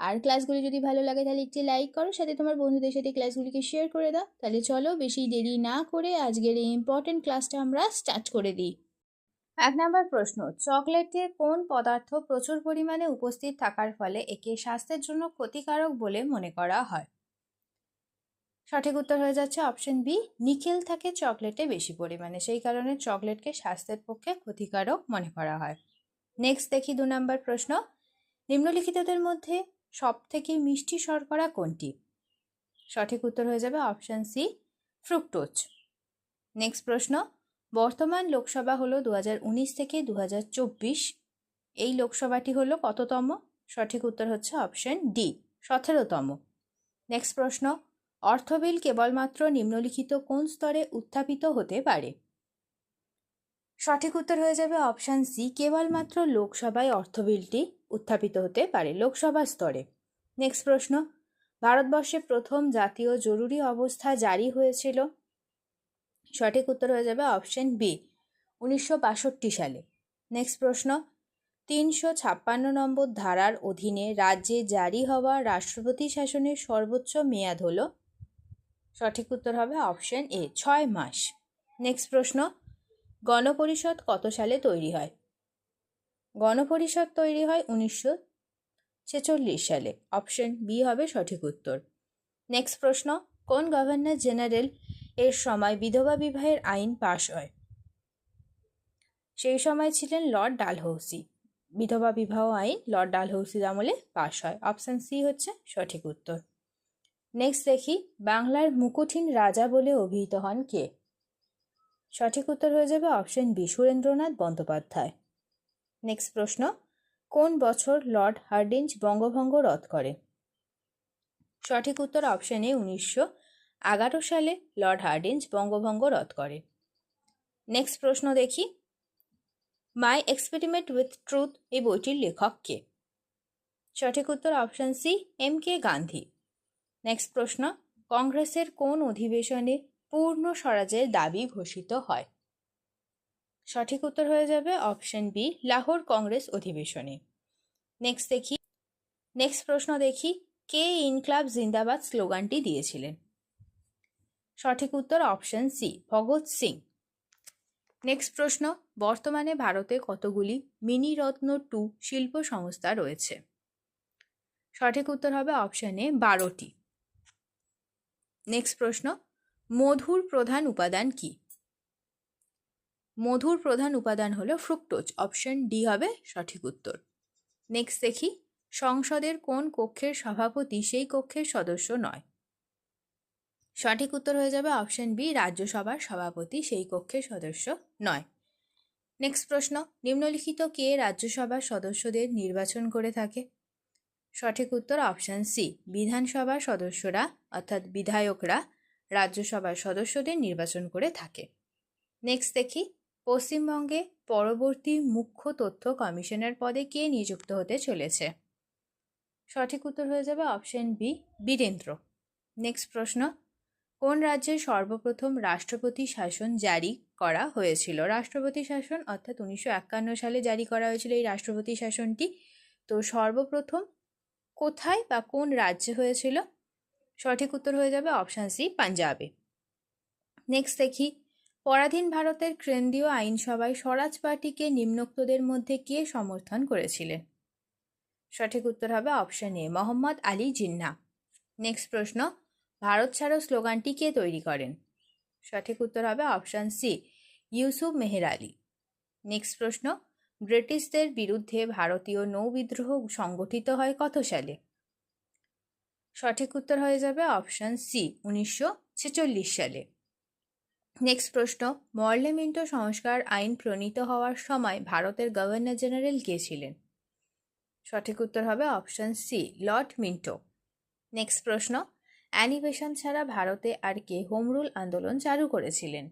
আর ক্লাসগুলি যদি ভালো লাগে তাহলে একটি লাইক করো, সাথে তোমার বন্ধুদের সাথে ক্লাসগুলিকে শেয়ার করে দাও। তাহলে চলো বেশি দেরি না করে আজকের এই ইম্পর্টেন্ট ক্লাসটা আমরা স্টার্ট করে দিই। এক নম্বর প্রশ্ন চকলেটে কোন পদার্থ প্রচুর পরিমাণে উপস্থিত থাকার ফলে একে স্বাস্থ্যের জন্য ক্ষতিকারক বলে মনে করা হয়? সঠিক উত্তর হয়ে যাচ্ছে অপশন বি নিকেল থাকে চকলেটে বেশি পরিমাণে, সেই কারণে চকলেটকে স্বাস্থ্যের পক্ষে ক্ষতিকারক মনে করা হয়। নেক্সট দেখি দু নম্বর প্রশ্ন, নিম্নলিখিতদের মধ্যে সব থেকে মিষ্টি শর্করা কোনটি? সঠিক উত্তর হয়ে যাবে অপশান সি, ফ্রুক্টোজ। নেক্সট প্রশ্ন, বর্তমান লোকসভা হলো দু হাজার উনিশ থেকে দু হাজার চব্বিশ। এই লোকসভাটি হলো কততম? সঠিক উত্তর হচ্ছে অপশন ডি, সতেরোতম। নেক্সট প্রশ্ন অর্থবিল কেবলমাত্র নিম্নলিখিত কোন স্তরে উত্থাপিত হতে পারে? সঠিক উত্তর হয়ে যাবে অপশান সি, কেবলমাত্র লোকসভায় অর্থবিলটি উত্থাপিত হতে পারে লোকসভা স্তরে। নেক্সট প্রশ্ন। ভারতবর্ষে প্রথম জাতীয় জরুরি অবস্থা জারি হয়েছিল? সঠিক উত্তর হয়ে যাবে অপশন বি, উনিশশো বাষট্টি সালে। নেক্সট প্রশ্ন। তিনশো ছাপ্পান্ন নম্বর ধারার অধীনে রাজ্যে জারি হওয়া রাষ্ট্রপতি শাসনের সর্বোচ্চ মেয়াদ হল? সঠিক উত্তর হবে অপশন এ, ছয় মাস। নেক্সট প্রশ্ন। গণপরিষদ কত সালে তৈরি হয়? গণপরিষদ তৈরি হয় উনিশশো ছেচল্লিশ সালে। অপশন বি হবে সঠিক উত্তর। নেক্সট প্রশ্ন, কোন গভর্নর জেনারেল এর সময় বিধবা বিবাহের আইন পাশ হয়? সেই সময় ছিলেন লর্ড ডালহৌসি। বিধবা বিবাহ আইন লর্ড ডালহৌসির আমলে পাশ হয়। অপশান সি হচ্ছে সঠিক উত্তর। নেক্সট দেখি, বাংলার মুকুঠিন রাজা বলে অভিহিত হন কে? সঠিক উত্তর হয়ে যাবে option B Surendranath Bandyopadhyay. Next প্রশ্ন, কোন বছর লর্ড হার্ডিঞ্জ বঙ্গভঙ্গ রদ করে? সঠিক উত্তর অপশানে উনিশশো এগারো সালে লর্ড হার্ডিঞ্জ বঙ্গভঙ্গ রদ করে। নেক্সট প্রশ্ন দেখি মাই এক্সপেরিমেন্ট উইথ ট্রুথ এই বইটির লেখক কে? সঠিক উত্তর option C M K Gandhi next প্রশ্ন, কংগ্রেসের কোন অধিবেশনে পূর্ণ স্বরাজের দাবি ঘোষিত হয়? সঠিক উত্তর হয়ে যাবে অপশন বি, লাহোর কংগ্রেস অধিবেশনে। নেক্সট দেখি। নেক্সট প্রশ্ন দেখি, কে ইনক্লাব জিন্দাবাদ স্লোগানটি দিয়েছিলেন? সঠিক উত্তর option C, Bhagat Singh. Next প্রশ্ন, বর্তমানে ভারতে কতগুলি মিনি রত্ন টু শিল্প সংস্থা রয়েছে? সঠিক উত্তর হবে অপশন এ, বারোটি। নেক্সট প্রশ্ন, মধুর প্রধান উপাদান কি? মধুর প্রধান উপাদান হলো ফ্রুক্টোজ অপশন ডি হবে সঠিক উত্তর। নেক্সট দেখি, সংসদের কোন কক্ষের সভাপতি সেই কক্ষের সদস্য নয়। সঠিক উত্তর হয়ে যাবে অপশন বি রাজ্যসভার সভাপতি সেই কক্ষের সদস্য নয়। নেক্সট প্রশ্ন, নিম্নলিখিত কে রাজ্যসভার সদস্যদের নির্বাচন করে থাকে? সঠিক উত্তর অপশান সি বিধানসভার সদস্যরা অর্থাৎ বিধায়করা রাজ্যসভার সদস্যদের নির্বাচন করে থাকে। নেক্সট দেখি পশ্চিমবঙ্গে পরবর্তী মুখ্য তথ্য কমিশনার পদে কে নিযুক্ত হতে চলেছে? সঠিক উত্তর হয়ে যাবে অপশন বি, বীরেন্দ্র। নেক্সট প্রশ্ন, কোন রাজ্যে সর্বপ্রথম রাষ্ট্রপতি শাসন জারি করা হয়েছিল? রাষ্ট্রপতি শাসন, অর্থাৎ উনিশশো একান্ন সালে জারি করা হয়েছিল এই রাষ্ট্রপতি শাসনটি। তো সর্বপ্রথম কোথায় বা কোন রাজ্যে হয়েছিল? সঠিক উত্তর হয়ে যাবে অপশান সি, পাঞ্জাবে। নেক্সট দেখি পরাধীন ভারতের কেন্দ্রীয় আইনসভায় স্বরাজ পার্টিকে নিম্নোক্তদের মধ্যে কে সমর্থন করেছিলেন? সঠিক উত্তর হবে option A Mohammad Ali Jinnah. Next প্রশ্ন, ভারত ছাড়ো স্লোগানটি কে তৈরি করেন? সঠিক উত্তর হবে option C Yusuf Meher Ali. Next প্রশ্ন, ব্রিটিশদের বিরুদ্ধে ভারতীয় নৌবিদ্রোহ সংগঠিত হয় কত সালে? সঠিক উত্তর হয়ে যাবে অপশান সি উনিশশো ছেচল্লিশ সালে। নেক্সট প্রশ্ন, মর্লেমিন্টো সংস্কার আইন প্রণীত হওয়ার সময় ভারতের গভর্নর জেনারেল কে ছিলেন? সঠিক উত্তর হবে option C Lord Minto. Next প্রশ্ন, অ্যানিমেশন ছাড়া ভারতে আর কে হোম রুল আন্দোলন চালু করেছিলেন?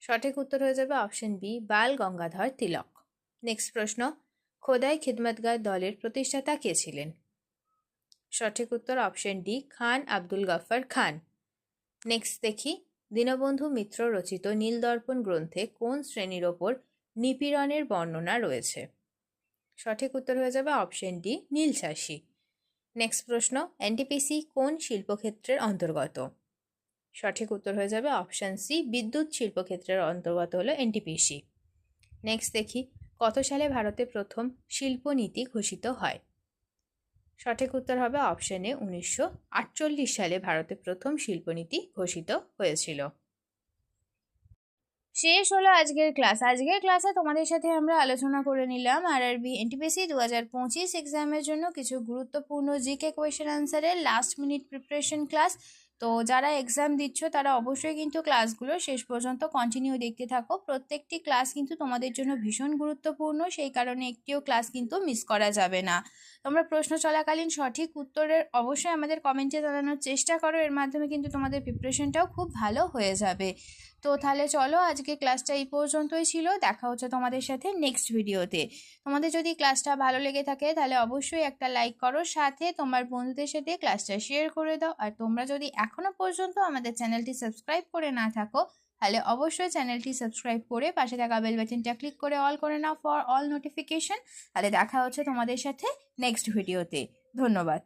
সঠিক উত্তর হয়ে যাবে option B Bal Gangadhar Tilak. Next প্রশ্ন, খোদাই খিদমতগার দলের প্রতিষ্ঠাতা কে ছিলেন? সঠিক উত্তর option D Khan Abdul Gaffar Khan. Next দেখি দীনবন্ধু মিত্র রচিত নীলদর্পণ গ্রন্থে কোন শ্রেণির ওপর নিপীড়নের বর্ণনা রয়েছে? সঠিক উত্তর হয়ে যাবে অপশন ডি নীল চাষি। নেক্সট প্রশ্ন এনটিপিসি কোন শিল্পক্ষেত্রের অন্তর্গত? সঠিক উত্তর হয়ে যাবে অপশান সি বিদ্যুৎ শিল্পক্ষেত্রের অন্তর্গত হলো এনটিপিসি নেক্সট দেখি, কত সালে ভারতে প্রথম শিল্পনীতি ঘোষিত হয়? সঠিক উত্তর হবে অপশানে উনিশশো সালে ভারতে প্রথম শিল্পনীতি ঘোষিত হয়েছিল। শেষ হলো আজকের ক্লাস আজকের ক্লাসে তোমাদের সাথে আমরা আলোচনা করে নিলাম আর আর আরবি এনটিপিসি দু হাজার পঁচিশ এক্সামের জন্য কিছু গুরুত্বপূর্ণ জিকে কোয়েশ্চেন আনসারের লাস্ট মিনিট প্রিপারেশন ক্লাস তো যারা এক্সাম দিচ্ছ, তারা অবশ্যই কিন্তু ক্লাসগুলো শেষ পর্যন্ত কন্টিনিউ দেখতে থাকো। প্রত্যেকটি ক্লাস কিন্তু তোমাদের জন্য ভীষণ গুরুত্বপূর্ণ, সেই কারণে একটিও ক্লাস কিন্তু মিস করা যাবে না। তোমরা প্রশ্ন চলাকালীন সঠিক উত্তরের অবশ্যই আমাদের কমেন্টে জানানোর চেষ্টা করো, এর মাধ্যমে কিন্তু তোমাদের প্রিপারেশনটাও খুব ভালো হয়ে যাবে। তো তাহলে চলো আজকে ক্লাসটা এই পর্যন্তই ছিল। দেখা হচ্ছে তোমাদের সাথে নেক্সট ভিডিওতে তোমাদের যদি ক্লাসটা ভালো লেগে থাকে তাহলে অবশ্যই একটা লাইক করো, সাথে তোমার বন্ধুদের সাথে ক্লাসটা শেয়ার করে দাও। আর তোমরা যদি এখনও পর্যন্ত আমাদের চ্যানেলটি সাবস্ক্রাইব করে না থাকো, তাহলে অবশ্যই চ্যানেলটি সাবস্ক্রাইব করে পাশে থাকা বেল বাটনটা ক্লিক করে অল করে নাও ফর অল নোটিফিকেশন তাহলে দেখা হচ্ছে তোমাদের সাথে নেক্সট ভিডিওতে ধন্যবাদ।